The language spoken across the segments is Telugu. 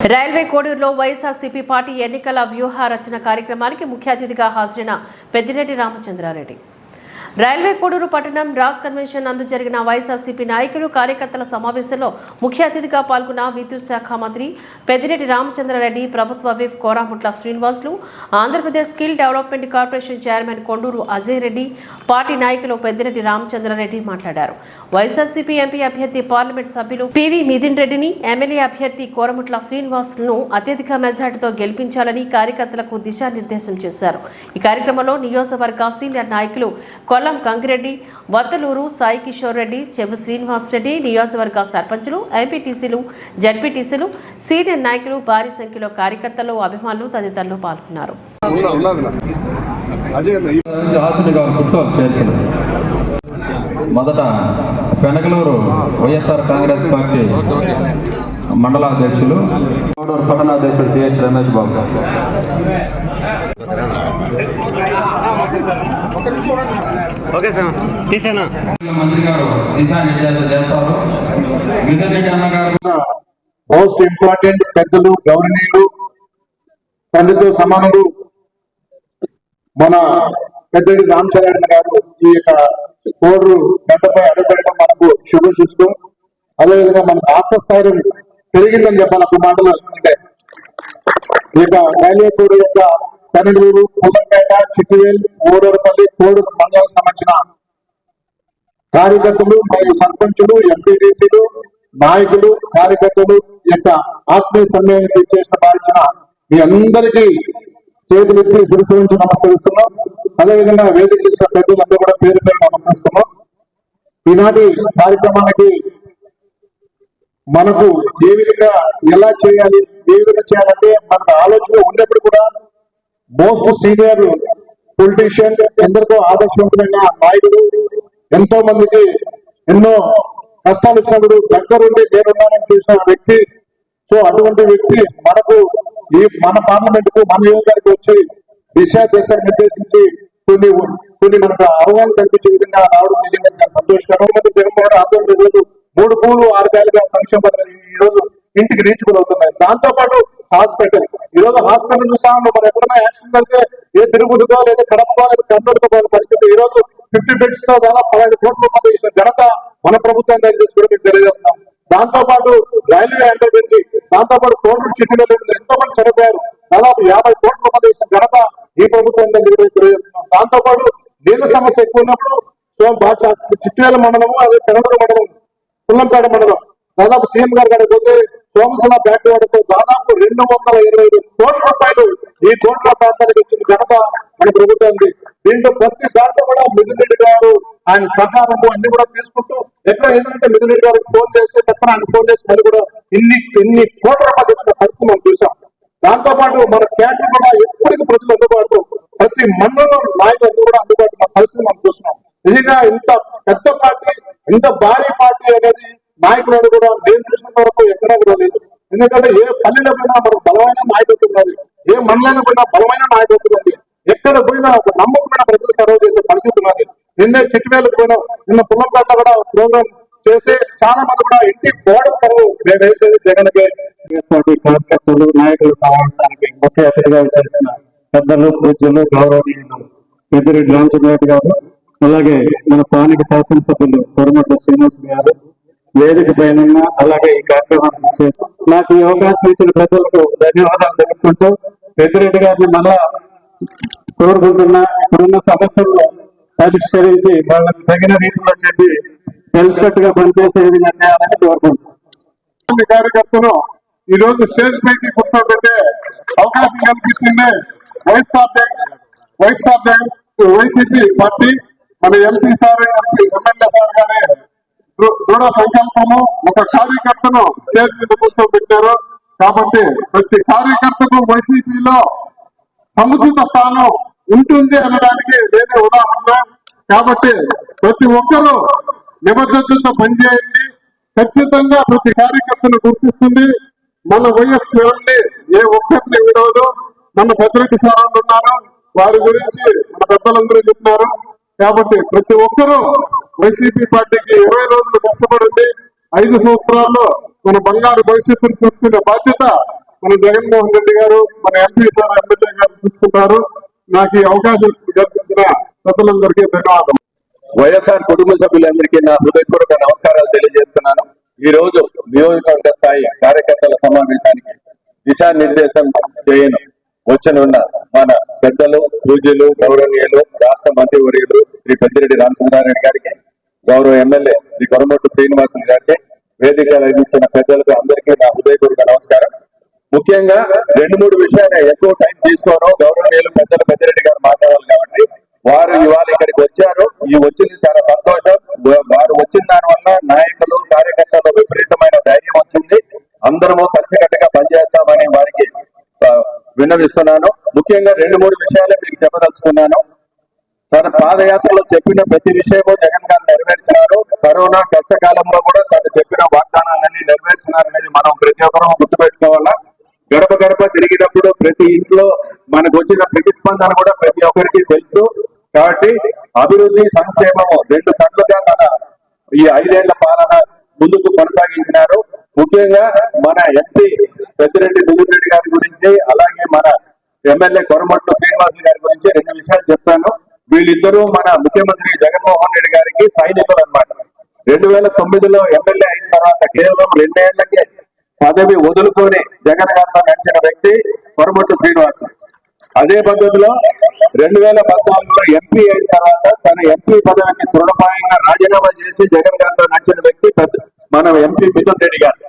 రైల్వే కోడూరులో వైఎస్ఆర్సీపీ పార్టీ ఎన్నికల వ్యూహ రచన కార్యక్రమానికి ముఖ్య అతిథిగా హాజరైన పెద్దిరెడ్డి రామచంద్రారెడ్డి. రైల్వే కోడూరు పట్టణం రాస్ కన్వెన్షన్ నందు జరిగిన వైఎస్ఆర్సీపీ నాయకులు కార్యకర్తల సమావేశంలో ముఖ్య అతిథిగా పాల్గొన్న విద్యుత్ శాఖ మంత్రి పెద్దిరెడ్డి రామచంద్రారెడ్డి ప్రభుత్వ whip Korumutla Srinivasulu Andhra Pradesh skill development corporation chairman Konduru Ajay Reddy party నాయకులు పెద్దిరెడ్డి రామచంద్రారెడ్డి మాట్లాడారు. వైఎస్ఆర్సీపీ ఎంపీ అభ్యర్థి పార్లమెంట్ సభ్యులు పివి మిథిన్ రెడ్డిని ఎమ్మెల్యే అభ్యర్థి కోరముట్ల శ్రీనివాసులను అత్యధిక మెజార్టీతో గెలిపించాలని కార్యకర్తలకు దిశానిర్దేశం చేశారు. ఈ కార్యక్రమంలో నియోజకవర్గ సీనియర్ నాయకులు కొల్లం గంగిరెడ్డి వద్దలూరు సాయి కిషోర్ రెడ్డి చెవు శ్రీనివాస్ రెడ్డి నియోజకవర్గ సర్పంచులు ఎంపీటీసీలు జడ్పీటీసీలు సీనియర్ నాయకులు భారీ సంఖ్యలో కార్యకర్తలు అభిమానులు తదితరులు పాల్గొన్నారు. అజయ్ అన్న, మొదట పెనకలూరు వైఎస్ఆర్ కాంగ్రెస్ పార్టీ మండల అధ్యక్షులు కోడూరు పట్టణ అధ్యక్షుడు CH Ramesh Babu okay sir. తీసానా? మంత్రి గారు దిశానిర్దేశం చేస్తారు. మిథున్ రెడ్డి అన్న గారు మోస్ట్ ఇంపార్టెంట్ పెద్దలు గౌరవనీయులు తండ్రితో సమానులు మన పెద్దడి రామచరణ్ గారు ఈ యొక్క కోరు గడ్డపై అడుగుపెట్టడం మనకు శుభ చూస్తాం అదేవిధంగా మన రాష్ట్ర స్థాయిలో పెరిగిందని చెప్పాలి ఒక మాటలు అంటే ఈ యొక్క రైల్వే కోడ్ యొక్క కనగలూరు పుల్లపేట చిట్టువేల్ ఊరూరుపల్లి కోడూరు మండలానికి సంబంధించిన కార్యకర్తలు మరియు సర్పంచులు ఎంపీటీసీలు నాయకులు కార్యకర్తలు యొక్క ఆత్మీయ సమ్మేళనం చేసిన భావించిన మీ అందరికీ చేతులెత్తి శిరసు నుంచి నమస్కరిస్తున్నాం. అదేవిధంగా వేదిక ఇచ్చిన పెద్దలందరూ కూడా పేరు పేరు నమస్కరిస్తున్నాం. ఈనాటి కార్యక్రమానికి మనకు ఏ విధంగా ఎలా చేయాలి ఏ విధంగా చేయాలంటే మనకు ఆలోచన ఉన్నప్పుడు కూడా మోస్ట్ సీనియర్ పొలిటీషియన్ ఎందరితో ఆదర్శవంతమైన నాయకుడు ఎంతో మందికి ఎన్నో కష్టాలు ఇచ్చినప్పుడు దగ్గరుండి నేనున్నానని చూసిన వ్యక్తి. సో అటువంటి వ్యక్తి మనకు ఈ మన పార్లమెంట్కు మన యువతకు వచ్చి దిశా దేశాన్ని నిర్దేశించి కొన్ని కొన్ని మనకు అవగాహన కల్పించే విధంగా రావడం నిజంగా చాలా సంతోషకరం. మంది జగన్మోహన్ ఆందోళన రోజు మూడు పూలు ఆరు కాయలుగా సంక్షేమ పథకాలు ఈ రోజు ఇంటికి రీచబుల్ అవుతున్నాయి దాంతో పాటు హాస్పిటల్. ఈ రోజు హాస్పిటల్ చూసాము. మనం ఎక్కడైనా యాక్సిడెంట్ అయితే ఏ తిరుగుతుందో లేదా కడపతో లేదా కర్నూలుతో పోయిన పరిస్థితి. ఈ రోజు ఫిఫ్టీ బెడ్స్తో దాదాపు పదహైదు కోట్ల రూపాయలు ఇచ్చిన ఘనత మన ప్రభుత్వం చేసి కూడా మీకు తెలియజేస్తున్నాం. దాంతో పాటు రైల్వే అంటర్బెంచి దాంతో పాటు కోర్టు చిట్టీలో ఎంతో మంది చనిపోయారు. దాదాపు యాభై కోట్ల రూపాయలు చేసిన ఘనత ఈ ప్రభుత్వం తెలియజేస్తున్నాం దాంతో పాటు నీళ్ళ సమస్య ఎక్కువ ఉన్నప్పుడు సోమ బాగా చిట్టివేల మండలము అదే పెనమూరు మండలం పుల్లంపేట మండలం. దాదాపు సీఎం గారు గారికి పోతే సోమసన బ్యాక్ వాడితో దాదాపు రెండు వందల ఇరవై ఐదు కోట్ల రూపాయలు ఈ కోట్ల ప్రాంతానికి వచ్చిన ఘనత మన ప్రభుత్వం దీంట్లో ప్రతి దాంట్లో కూడా మిథునరెడ్డి గారు ఆయన సహకారము అన్ని కూడా తీసుకుంటూ ఎక్కడ ఏంటంటే మిథున్ గారికి ఫోన్ చేసి చెప్పిన ఆయన ఫోన్ చేసి మళ్ళీ కూడా ఇన్ని ఇన్ని కోట్ల రూపాయలు ఇచ్చిన పరిస్థితి మనం చూసాం. దాంతో పాటు మన కేటర్ కూడా ఎప్పటికీ ప్రజలు అందుబాటులో ప్రతి మండలం నాయకులు కూడా అందుబాటులో పరిస్థితి మనం చూస్తున్నాం. నిజంగా ఇంత పెద్ద పార్టీ ఇంత భారీ పార్టీ అనేది నాయకులను కూడా నేను చూసిన వరకు ఎక్కడా కూడా లేదు. ఎందుకంటే ఏ పల్లెలో పోయినా మనకు బలమైన నాయకత్వం ఉన్నది. ఏ మండలంలో పోయినా బలమైన నాయకత్వం ఉంది ఎక్కడ పోయినా ఒక నమ్మకమైన ప్రజలు సర్వ్ చేసే పరిస్థితి ఉన్నది. నిన్నే చిట్టువేలకు పోయినా నిన్న పుల్లంపేట కూడా ప్రోగ్రామ్ చేసి చాలా మంది కూడా ఇంటి గోడ కరువు మేము వేసేది జగన్కే. కార్యకర్తలు నాయకుల సమావేశానికి ముఖ్య అతిథిగా వచ్చేసిన పెద్దలు పూజ్యులు గౌరవనీయులు పెద్దిరెడ్డి రామచంద్రరెడ్డి గారు అలాగే మన స్థానిక శాసనసభ్యులు కొరమట్ల శ్రీనివాస్ గారు వేదిక పైన అలాగే ఈ కార్యక్రమాన్ని చేస్తాం నాకు ఈ అవకాశం ఇచ్చిన ప్రజలకు ధన్యవాదాలు తెలుపుకుంటూ పెద్దిరెడ్డి గారిని మళ్ళా కోరుకుంటున్నా. ఇప్పుడున్న సమస్యలను పరిష్కరించి వాళ్ళకి తగిన రీతిలో చెప్పి తెలిసినట్టుగా పనిచేసే విధంగా చేయాలని కోరుకుంటున్నాను కార్యకర్తలు ఈ రోజు స్టేజ్ పైకి కూర్చోబెట్టే అవకాశం కల్పిస్తుంది వైఎస్ఆర్ వైఎస్ఆర్ వైసీపీ పార్టీ మన MP sir MP MLA sir గారి దృఢ సంకల్పము ఒక కార్యకర్తను స్టేజ్ మీద కూర్చోబెట్టారు. కాబట్టి ప్రతి కార్యకర్తకు వైసీపీలో సముచిత స్థానం ఉంటుంది అనడానికి నేను ఉదాహరణ. కాబట్టి ప్రతి ఒక్కరూ నిబద్ధతతో పనిచేయండి. ఖచ్చితంగా ప్రతి కార్యకర్తను గుర్తిస్తుంది. మన వైఎస్ చూడండి ఏ ఒక్కరిని విడవదు. మన పెద్దరెడ్డి సారాలు ఉన్నారు. వారి గురించి మన పెద్దలందరూ చెప్తున్నారు. కాబట్టి ప్రతి ఒక్కరూ వైసీపీ పార్టీకి ఇరవై రోజులు కష్టపడింది. ఐదు సంవత్సరాల్లో మన బంగారు భవిష్యత్తును చూసుకునే బాధ్యత మన జగన్మోహన్ రెడ్డి గారు మన ఎంపీ సార్ ఎమ్మెల్యే గారు చూసుకుంటారు. నాకు ఈ అవకాశం కల్పించిన పెద్దలందరికీ ధన్యవాదాలు వైఎస్ఆర్ కుటుంబ సభ్యులందరికీ నా హృదయపూర్వక నమస్కారాలు తెలియజేస్తున్నాను. ఈ రోజు నియోజకవర్గ స్థాయి కార్యకర్తల సమావేశానికి దిశానిర్దేశం చేయను. వచ్చనున్న మన పెద్దలు పూజలు గౌరవనీయులు రాష్ట్ర మంత్రివర్యులు శ్రీ పెద్దిరెడ్డి రామచంద్రారెడ్డి గారికి గౌరవ ఎమ్మెల్యే శ్రీ కొరమొట్టు శ్రీనివాసులు గారికి వేదికలు ఇచ్చిన పెద్దలకు అందరికీ నా హృదయపూర్వక నమస్కారం. ముఖ్యంగా రెండు మూడు విషయాలు ఎక్కువ టైం తీసుకోను. గౌరవనీయులు పెద్దలు పెద్దిరెడ్డి గారు మాట్లాడాలి కాబట్టి వారు ఇవాళ ఇక్కడికి వచ్చారు. ఈ వచ్చింది చాలా సంతోషం. వారు వచ్చిన దాని వల్ల నాయకులు కార్యకర్తలు విపరీతమైన ధైర్యం వచ్చింది. అందరము కలిసికట్టుగా పనిచేస్తామని వారికి విన్నవిస్తున్నాను. ముఖ్యంగా రెండు మూడు విషయాలే మీకు చెప్పదలుచుకున్నాను. తన పాదయాత్రలో చెప్పిన ప్రతి విషయము జగన్ గారు నెరవేర్చినారు. కరోనా కష్టకాలంలో కూడా తను చెప్పిన వాగ్దానాలన్నీ నెరవేర్చినారనేది మనం ప్రతి ఒక్కరూ గుర్తుపెట్టుకోవాలా. గడప గడప తిరిగినప్పుడు ప్రతి ఇంట్లో మనకు వచ్చిన ప్రతిస్పందన కూడా ప్రతి ఒక్కరికి తెలుసు. కాబట్టి అభివృద్ధి సంక్షేమము రెండు కళ్ళుగా తన ఈ ఐదేళ్ళ పాలన ముందుకు కొనసాగించినారు. ముఖ్యంగా మన ఎంపీ పెద్దిరెడ్డి మిథున్ గారి గురించి అలాగే మన ఎమ్మెల్యే కొరమట్టు శ్రీనివాస్ గారి గురించి రెండు విషయాలు చెప్తాను. వీళ్ళిద్దరూ మన ముఖ్యమంత్రి జగన్మోహన్ రెడ్డి గారికి సైనికులు అనమాట రెండు వేల తొమ్మిదిలో ఎమ్మెల్యే అయిన తర్వాత కేవలం రెండేళ్ళకే పదవి వదులుకొని జగన్ గారితో నడిచిన వ్యక్తి కొరమట్టు శ్రీనివాస్ అదే పద్ధతిలో రెండు వేల పద్నాలుగులో ఎంపీ అయిన తర్వాత తన ఎంపీ పదవికి తృణపాయంగా రాజీనామా చేసి జగన్ గారితో నడిచిన వ్యక్తి పెద్ద- మన ఎంపీ మిథున్ రెడ్డి గారు.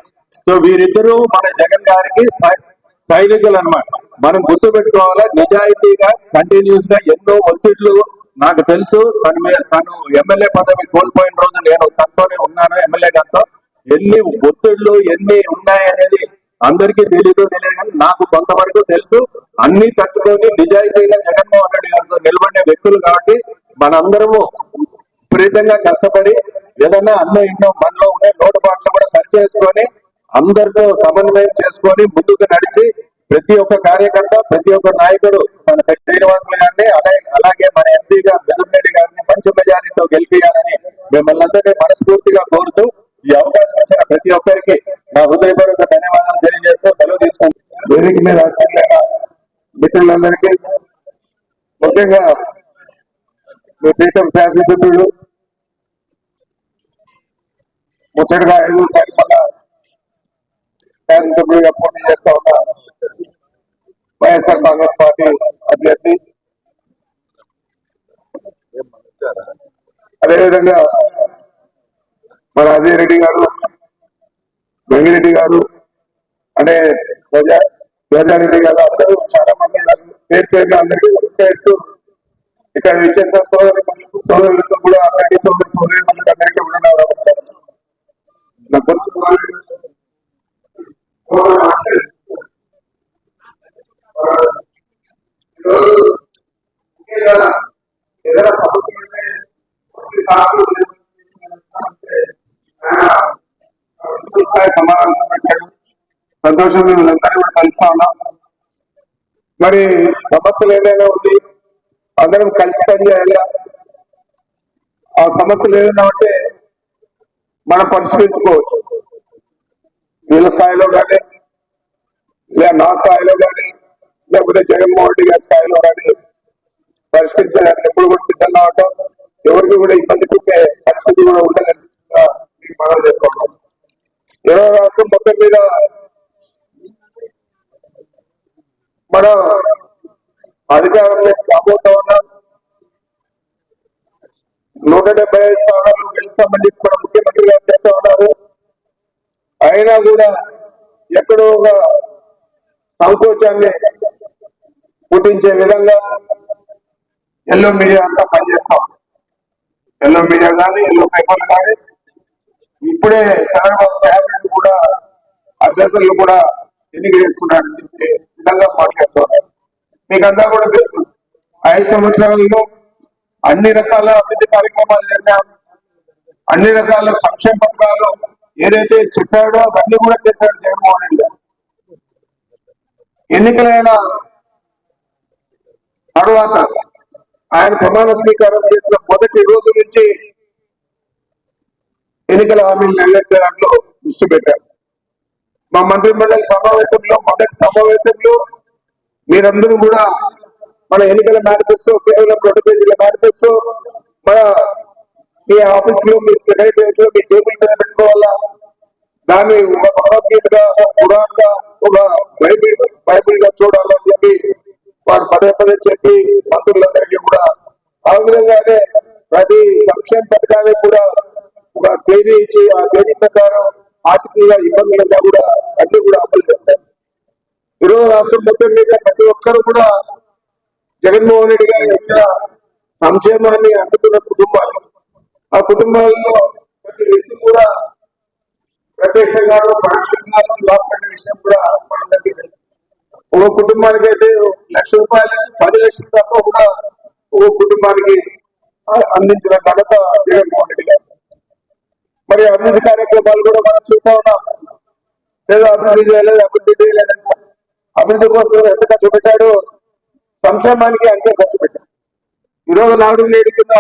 సో వీరిద్దరూ మన జగన్ గారికి సై- సైనికులు అనమాట మనం గుర్తు పెట్టుకోవాలా నిజాయితీగా కంటిన్యూస్గా ఎన్నో ఒత్తిళ్ళు నాకు తెలుసు. తన మీద తను ఎమ్మెల్యే పదవి కోల్పోయిన రోజు నేను తనతోనే ఉన్నాను ఎమ్మెల్యే గారితో ఎన్ని ఒత్తిళ్ళు ఎన్ని ఉన్నాయనేది అందరికీ తెలియదు తెలియదు కానీ నాకు కొంతవరకు తెలుసు. అన్ని తట్టుకొని నిజాయితీగా జగన్మోహన్ రెడ్డి గారితో నిలబడే వ్యక్తులు కాబట్టి మనందరము విపరీతంగా కష్టపడి ఏదైనా అన్నో ఇంట్లో మనలో ఉండే లోటుపాట్లు కూడా సరి చేసుకొని అందరితో సమన్వయం చేసుకొని ముందుకు నడిచి ప్రతి ఒక్క కార్యకర్త ప్రతి ఒక్క నాయకుడు మన శక్తి శ్రీనివాసులు గారిని అలాగే అలాగే మన ఎంపీగా మిథున్ రెడ్డి గారిని మంచి మెజారిటీతో గెలిపియాలని మిమ్మల్ని అందరినీ మనస్ఫూర్తిగా కోరుతూ ఈ అవకాశం ఇచ్చిన ప్రతి ఒక్కరికి నా హృదయపూర్వక ధన్యవాదాలు తెలియజేస్తూ సెలవు తీసుకుంటాను వేదిక మీద అసెంబ్లీల మిత్రులందరికీ ముఖ్యంగా మీ ప్రీతం శాసనసభ్యుడు ముచ్చటగా ఐదు మళ్ళా శాసనసభ్యుడిగా పోటీ చేస్తా ఉన్న వైఎస్ఆర్ కాంగ్రెస్ పార్టీ అభ్యర్థి. అదేవిధంగా మన అజయ్ రెడ్డి గారు వెంగిరెడ్డి గారు అనే ప్రజా ప్రజారెడ్డి గారు అందరూ చాలా మంది ఉన్నారు. పేరు పేరుగా అందరికీ నమస్కరిస్తూ ఇక్కడ విచ్చేసిన సోదరు సోదరులతో కూడా అందరికీ సోదరు సోదరులకు అందరికీ కూడా నమస్కారం. నా గుర్తు ఏదైనా సమస్య స్థాయి సమావేశం పెట్టాడు సంతోషం వీళ్ళందరూ కూడా కలుస్తా ఉన్నాం. మరి సమస్యలు ఏదైనా ఉంది అందరం కలిసి పనిచేయాలి ఆ సమస్యలు ఏదైనా ఉంటే మనం పరిష్కరించుకోవచ్చు వీళ్ళ స్థాయిలో కానీ లేదా నా స్థాయిలో కానీ లేకపోతే జగన్మోహన్ రెడ్డి గారి స్థాయిలో కానీ పరిష్కరించడానికి ఎప్పుడు కూడా సిద్ధంగా ఉంటాం. ఎవరికి కూడా ఇబ్బంది పెట్టే పరిస్థితి కూడా ఉండదని మనం చేస్తున్నాం ఇరవై రాష్ట్రం మొత్తం మీద మన అధికారంలో రాబోతా ఉన్నాం నూట డెబ్బై ఐదు స్థానాలు గెలుస్తామని చెప్పి మన ముఖ్యమంత్రి గారు చెప్తా ఉన్నారు. అయినా కూడా ఎక్కడో ఒక సంకోచాన్ని పుట్టించే విధంగా ఎల్లో మీడియా అంతా పనిచేస్తాం ఎల్లో మీడియా కానీ ఎల్లో పేపర్లు కానీ ఇప్పుడే చంద్రబాబు కూడా అభ్యర్థులు కూడా ఎన్నిక చేసుకున్నారని చెప్పి విధంగా మాట్లాడుతున్నారు. మీకు అంతా కూడా తెలుసు ఐదు సంవత్సరాలలో అన్ని రకాల అభివృద్ధి కార్యక్రమాలు చేశాం. అన్ని రకాల సంక్షేమ పథకాలు ఏదైతే చెప్పాడో అవన్నీ కూడా చేశాడు జగన్మోహన్ రెడ్డి గారు. ఎన్నికలైన తర్వాత ఆయన ప్రమాణ స్వీకారం చేసిన మొదటి రోజు నుంచి ఎన్నికల హామీలు నెరవేర్చే దాంట్లో దృష్టి పెట్టారు. మా మంత్రి మండలి సమావేశంలో మొదటి సమావేశంలో మీరందరూ కూడా మన ఎన్నికల మేనిఫెస్టో కేవలం రెండు పేజీల మేనిఫెస్టో మన మీ ఆఫీస్లో మీ సెక్రటరియట్లో మీ టేబుల్ మీద పెట్టుకోవాలా? దాన్ని ఒక భగవద్గీతగా ఒక ఒక బైబిల్ బైబిల్గా చూడాలని చెప్పి వారు పదే పదే చెప్పి మంత్రులందరికీ కూడా ఆ విధంగానే ప్రతి సంక్షేమ పథకాన్ని కూడా ఒక తేదీ ఇచ్చి ఆ తేదీ ప్రకారం ఆర్థికంగా ఇబ్బందులుగా కూడా అన్ని కూడా అమలు చేస్తారు ఈరోజు రాష్ట్రం మొత్తం మీద ప్రతి ఒక్కరు కూడా జగన్మోహన్ రెడ్డి గారు ఇచ్చిన సంక్షేమాన్ని అందుకున్న కుటుంబాలు. ఆ కుటుంబాల్లో ప్రతి వ్యక్తి కూడా ప్రత్యక్షంగా పరోక్షంగా లాభపడిన విషయం కూడా మనందరికీ ఒక కుటుంబానికి అయితే లక్ష రూపాయల నుంచి పది లక్షల దాకా కూడా ఒక కుటుంబానికి అందించిన ఘనత జగన్మోహన్ రెడ్డి గారు. మరి అభివృద్ధి కార్యక్రమాలు కూడా మనం చూస్తా ఉన్నాం. లేదా అభివృద్ధి చేయలేదు అభివృద్ధి చేయలేదు. అభివృద్ధి కోసం ఎంత ఖర్చు పెట్టాడు? సంక్షేమానికి అంతే ఖర్చు పెట్టాడు. ఈరోజు నాడు నేడు కింద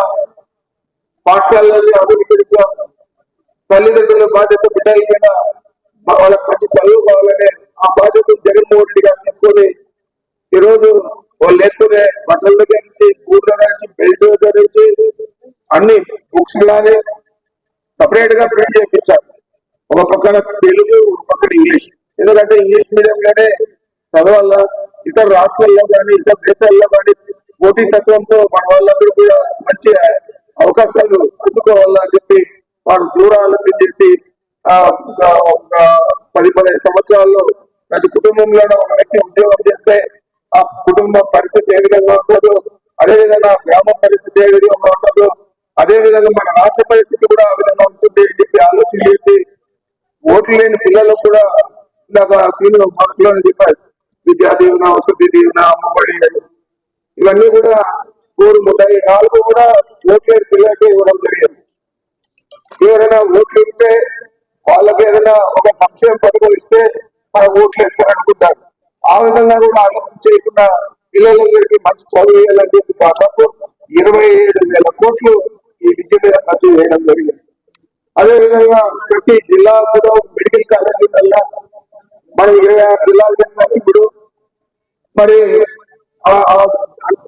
పాఠశాలల్లో అభివృద్ధి పెంచాం తల్లిదండ్రుల బాధ్యత బిడ్డల మీద వాళ్ళకి మంచి చదువు కావాలనే ఆ బాధ్యతను జగన్మోహన్ రెడ్డి గారు తీసుకొని ఈ రోజు వాళ్ళు వేసుకునే బట్టల దగ్గర నుంచి కూర దగ్గర నుంచి బెల్ట్ దగ్గర నుంచి అన్ని బుక్స్ కానీ సపరేట్గా ప్రింట్ చేయించారు. ఒక పక్కన తెలుగు ఒక పక్కన ఇంగ్లీష్. ఎందుకంటే ఇంగ్లీష్ మీడియం గానే చదవాల ఇతర రాష్ట్రాల్లో కానీ ఇతర దేశాల్లో కానీ పోటీ తత్వంతో మన వాళ్ళందరూ కూడా మంచి అవకాశాలు అందుకోవాలని చెప్పి వారు దూరాలు చేసి ఆ ఒక పది పదిహేను సంవత్సరాల్లో ప్రతి కుటుంబంలోనూ ఒక వ్యక్తి ఉద్యోగం చేస్తే ఆ కుటుంబ పరిస్థితి ఏ విధంగా ఉంటుందో అదే విధంగా గ్రామ పరిస్థితి ఏ విధంగా ఉంటుందో అదేవిధంగా మన రాష్ట్ర పరిస్థితి కూడా ఆ విధంగా ఉంటుంది అని చెప్పి ఆలోచన చేసి ఓట్లు లేని పిల్లలకు కూడా ఇందాక దీనిలో మనలో చెప్పారు. విద్యా దీవెన వసతి దీవెన అమ్మబడి ఇవన్నీ కూడా మూడు ముద్దాయి నాలుగు కూడా ఓట్లు లేని పిల్లలకే ఇవ్వడం జరిగింది. ఎవరైనా ఓట్లు ఇస్తే వాళ్ళకి ఏదైనా ఒక సంక్షేమ పథకం ఇస్తే మన ఓట్లు వేస్తారనుకుంటారు. ఆ విధంగా కూడా ఆలోచన చేయకుండా పిల్లలందరికీ మంచి చదువు వేయాలని చెప్పి దాదాపు ఇరవై ఏడు వేల కోట్లు ఈ విద్య మీద ఖర్చు చేయడం జరిగింది. అదే విధంగా ప్రతి జిల్లాలో మెడికల్ కాలేజీ వల్ల మనం ఇరవై ఆరు జిల్లాలు చేస్తాం ఇప్పుడు మరి ఆ-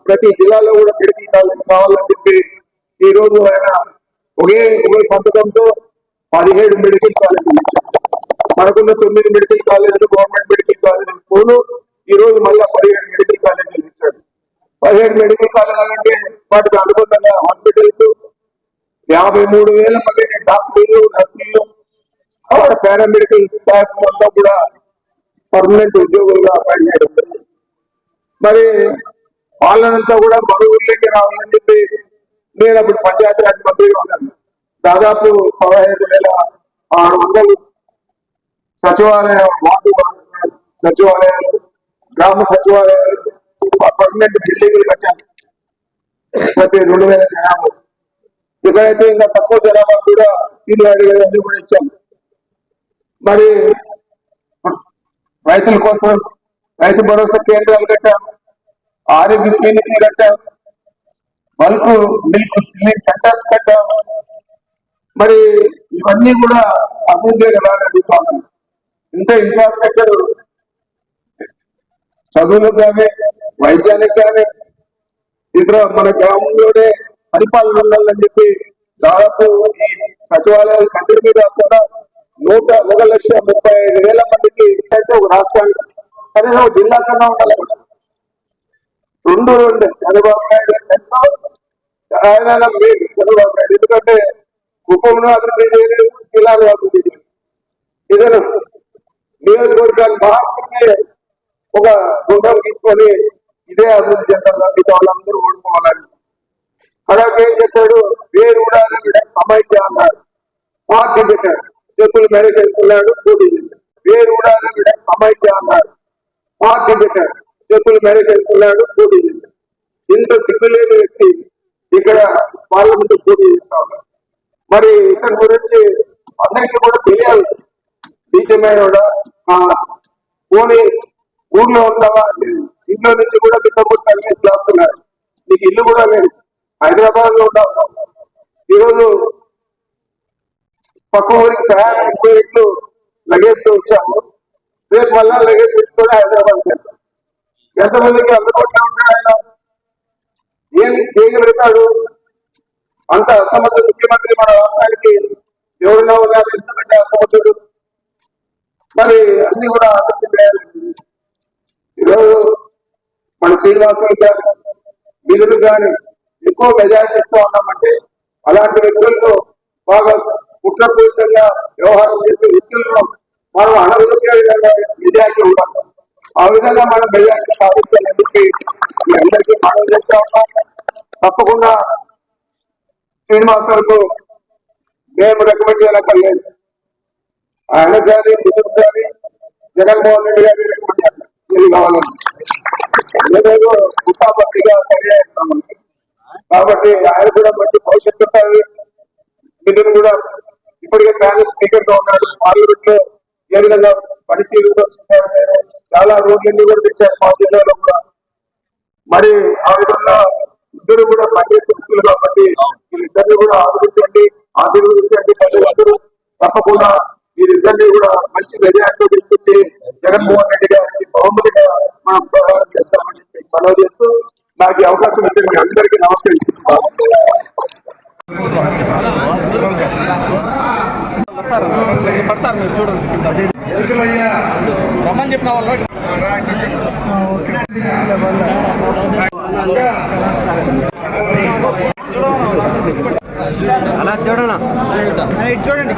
ప్రతి జిల్లాలో కూడా మెడికల్ కాలేజ్ కావాలని చెప్పి ఈ రోజు ఆయన ఒకే ఒకే సంతకంతో పదిహేడు మెడికల్ కాలేజీలు మనకున్న తొమ్మిది మెడికల్ కాలేజీలు గవర్నమెంట్ మెడికల్ కాలేజీలు పోను ఈ రోజు మళ్ళా పదిహేడు మెడికల్ కాలేజీలు ఇచ్చాడు పదిహేడు మెడికల్ కాలేజీలు అంటే వాటికి అనుబంధంగా హాస్పిటల్స్ యాభై మూడు వేల మంది డాక్టర్లు నర్సులు అక్కడ పారామెడికల్ స్టాఫ్ అంతా కూడా పర్మనెంట్ ఉద్యోగులుగా అపాయింట్ చేయడం జరిగింది. మరి వాళ్ళనంతా కూడా మన ఊర్లోకి రావాలని చెప్పి నేను అప్పుడు పంచాయతీరాజ్ మంత్రిగా ఉన్నాను. దాదాపు పదహైదు వేల ఆరు వందలు సచివాలయ వార్డు సచివాలయాలు గ్రామ సచివాలయాలు పర్మనెంట్ బిల్డింగ్లు కట్టాను. ప్రతి రెండు వేల జనాభా. ఎక్కడైతే ఇంకా తక్కువ జనాభా కూడా సీనియర్ అడిగేది కూడా ఇచ్చాం మరి రైతుల కోసం రైతు భరోసా కేంద్రాలు కట్టాం ఆరోగ్య క్లినిక్లు కట్టాం బల్క్ మిల్క్ క్లినిక్ సెంటర్స్ కట్టాం మరి ఇవన్నీ కూడా అభివృద్ధి ఎలా అడుగుతాను ఇంత ఇన్ఫ్రాస్ట్రక్చర్ చదువులకు కానీ వైద్యానికి కానీ ఇతర మన గ్రామంలోనే పరిపాలన ఉండాలని చెప్పి దాదాపు ఈ సచివాలయాల కంటి మీద కూడా నూట ఒక లక్ష ముప్పై ఐదు వేల మందికి అయితే ఒక రాష్ట్రానికి కనీసం జిల్లా కన్నా ఉండాలి. రెండు రెండు చంద్రబాబు నాయుడు ఎంతో ఆయన మీరు చంద్రబాబు నాయుడు. ఎందుకంటే కుటుంబంలో అభివృద్ధి చేయలేదు జిల్లాలో అభివృద్ధి చేయలేదు. ఏదైనా నియోజకవర్గాన్ని మాత్రమే ఒక గుండం తీసుకొని ఇదే అభివృద్ధి చెందాలి మిగతా వాళ్ళందరూ ఓడిపోవాలని అలాగే ఏం చేశాడు? వేరు కూడా సమైక్య అన్నాడు పార్టీ పెట్టాడు. చెప్పులు మేనేజ్ చేసుకున్నాడు పోటీ చేశాడు. వేరు కూడా సమైక్య అన్నాడు పార్టీ పెట్టాడు. చెప్పులు మేనేజ్ చేసుకున్నాడు పోటీ చేశాడు. ఇంత సిగ్గులేని వ్యక్తి ఇక్కడ పార్లమెంట్ పోటీ చేస్తా మరి ఇతని గురించి అందరికీ కూడా తెలియాలి. నిజమైన కూడా పోనీ ఊర్లో ఉన్నావా ఇంట్లో నుంచి కూడా బిడ్డ కూడా తగిలేసి లాస్తున్నాడు నీకు ఇల్లు కూడా లేదు. హైదరాబాద్లో ఉన్నావు ఈరోజు పక్క ఊరికి ప్రయాణం ముప్పై రెట్లు లగేజ్తో వచ్చాము. రేపు మళ్ళా లగేజ్ పెట్టుకొని హైదరాబాద్ వెళ్తాం. ఎంతమందికి అందుబాటులో ఉంటాడు ఆయన ఏం చేయగలుగుతాడు అంత అసమర్థ ముఖ్యమంత్రి మన రాష్ట్రానికి ఎవరిలో ఉన్నారు? ఎందుకంటే అసమర్థుడు మరి అన్ని కూడా ఆలోచించాలి ఈరోజు మన శ్రీనివాసులు కానీ వీరులు కానీ ఎక్కువ మెజారిటీ ఉన్నామంటే అలాంటి వ్యక్తులతో బాగా కుట్రపూరితంగా వ్యవహారం చేసే వ్యక్తులను మనం అనగలిగే విధంగా మెజారిటీ ఉండాలి ఆ విధంగా మనం మెజారిటీ సాధించాలని చెప్పి మీ అందరికీ మనం చేస్తా ఉన్నాం. తప్పకుండా శ్రీనివాసులకు మేము రికమెండ్ చేయనక్కర్లేదు ఆయన గారి బిజెపి గారి జగన్మోహన్ రెడ్డి గారి రికమెండ్ చేస్తాం. ఇది కావాలని ఏదేదో ఉత్సాహపత్రిగా సరి మనకి కాబట్టి ఆయన కూడా మంచి భవిష్యత్తు ఉంటుంది నిధులు కూడా ఇప్పటికే కాంగ్రెస్ స్పీకర్గా ఉన్నాడు. పార్లమెంట్లో ఏ విధంగా పనితీరుతో చాలా రోడ్లన్నీ కూడా తెచ్చారు మా జిల్లాలో కూడా. మరి ఆ విధంగా ఇద్దరు కూడా పనిచేసే వ్యక్తులు కాబట్టి వీళ్ళిద్దరిని కూడా ఆదరించండి ఆశీర్వదించండి ప్రజలందరూ తప్పకుండా వీరిద్దరిని కూడా మంచి విజయాన్ని తీసుకొచ్చి జగన్మోహన్ రెడ్డి గారికి బహుమతిగా మనం ప్రహారం చేస్తామని చెప్పి మనవి చేస్తూ నాకు అవకాశం అలా చూడనా చూడండి